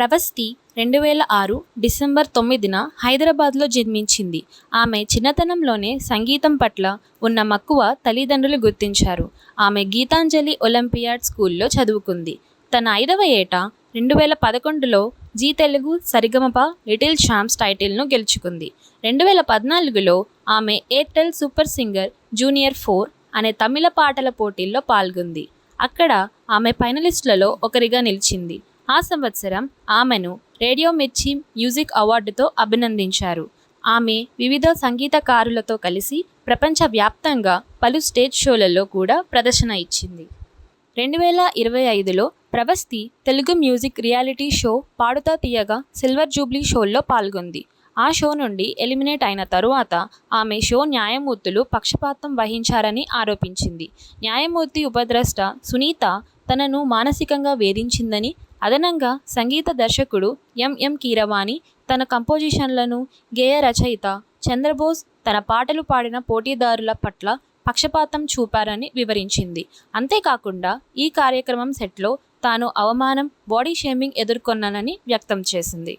ప్రవస్తి రెండు వేల ఆరు డిసెంబర్ తొమ్మిదిన హైదరాబాద్లో జన్మించింది. ఆమె చిన్నతనంలోనే సంగీతం పట్ల ఉన్న మక్కువ తల్లిదండ్రులు గుర్తించారు. ఆమె గీతాంజలి ఒలింపియాడ్ స్కూల్లో చదువుకుంది. తన ఐదవ ఏట రెండు వేల పదకొండులో Zee Telugu Saregamapa little champs టైటిల్ను గెలుచుకుంది. రెండు వేల పద్నాలుగులో ఆమె Airtel super singer junior four అనే తమిళ పాటల పోటీల్లో పాల్గొంది. అక్కడ ఆమె ఫైనలిస్టులలో ఒకరిగా నిలిచింది. ఆ సంవత్సరం ఆమెను రేడియో మిర్చి మ్యూజిక్ అవార్డుతో అభినందించారు. ఆమె వివిధ సంగీతకారులతో కలిసి ప్రపంచవ్యాప్తంగా పలు స్టేజ్ షోలలో కూడా ప్రదర్శన ఇచ్చింది. రెండు వేల ఇరవై ఐదులో Pravasthi Telugu music reality show Paaduta Theeyaga silver jubilee షోల్లో పాల్గొంది. ఆ షో నుండి ఎలిమినేట్ అయిన తరువాత ఆమె షో న్యాయమూర్తులు పక్షపాతం వహించారని ఆరోపించింది. న్యాయమూర్తి ఉపద్రష్ట సునీత తనను మానసికంగా వేధించిందని అదనంగా సంగీత దర్శకుడు ఎంఎం కీరవాణి తన కంపోజిషన్లను గేయ రచయిత చంద్రబోస్ తన పాటలు పాడిన పోటీదారుల పట్ల పక్షపాతం చూపారని వివరించింది. అంతేకాకుండా ఈ కార్యక్రమం సెట్లో తాను అవమానం బాడీ షేమింగ్ ఎదుర్కొన్నానని వ్యక్తం చేసింది.